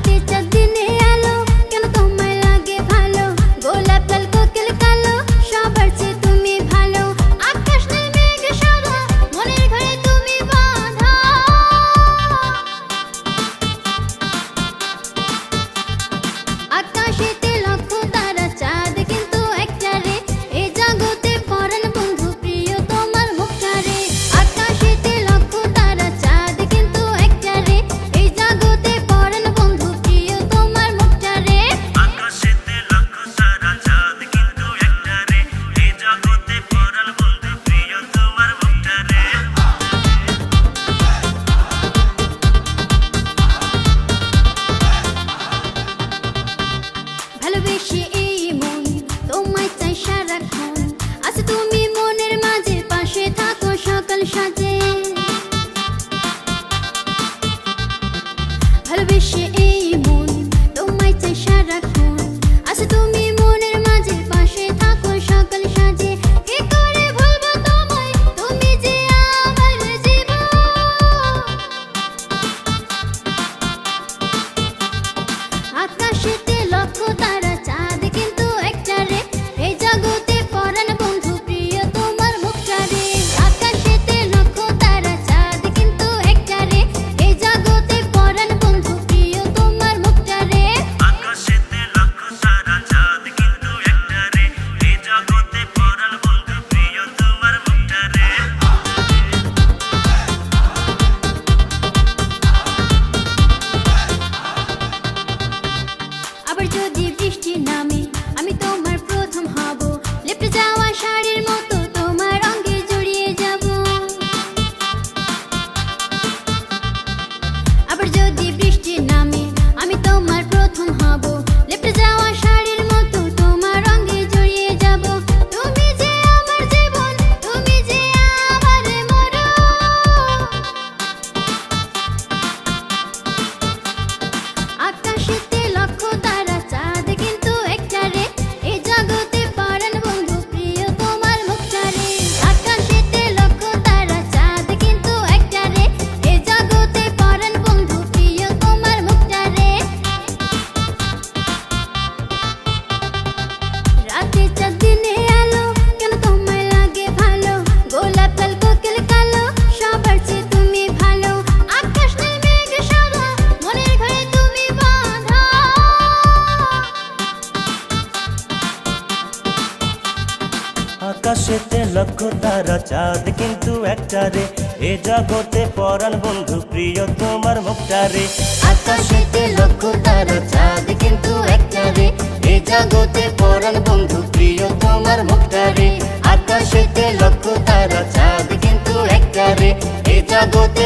ti ya Hello, wish you. don't আকাশেতে লক্ষ তারা চাঁদ, কিন্তু একটা রে, এ জগতে পরাণ বন্ধু, প্রিয় তোমার মুখটা রে। আকাশেতে লক্ষ তারা চাঁদ, কিন্তু একটা রে, এ জগতে পরাণ বন্ধু, প্রিয় তোমার মুখটা রে। আকাশেতে লক্ষ তারা চাঁদ, কিন্তু একটা রে, এ জগতে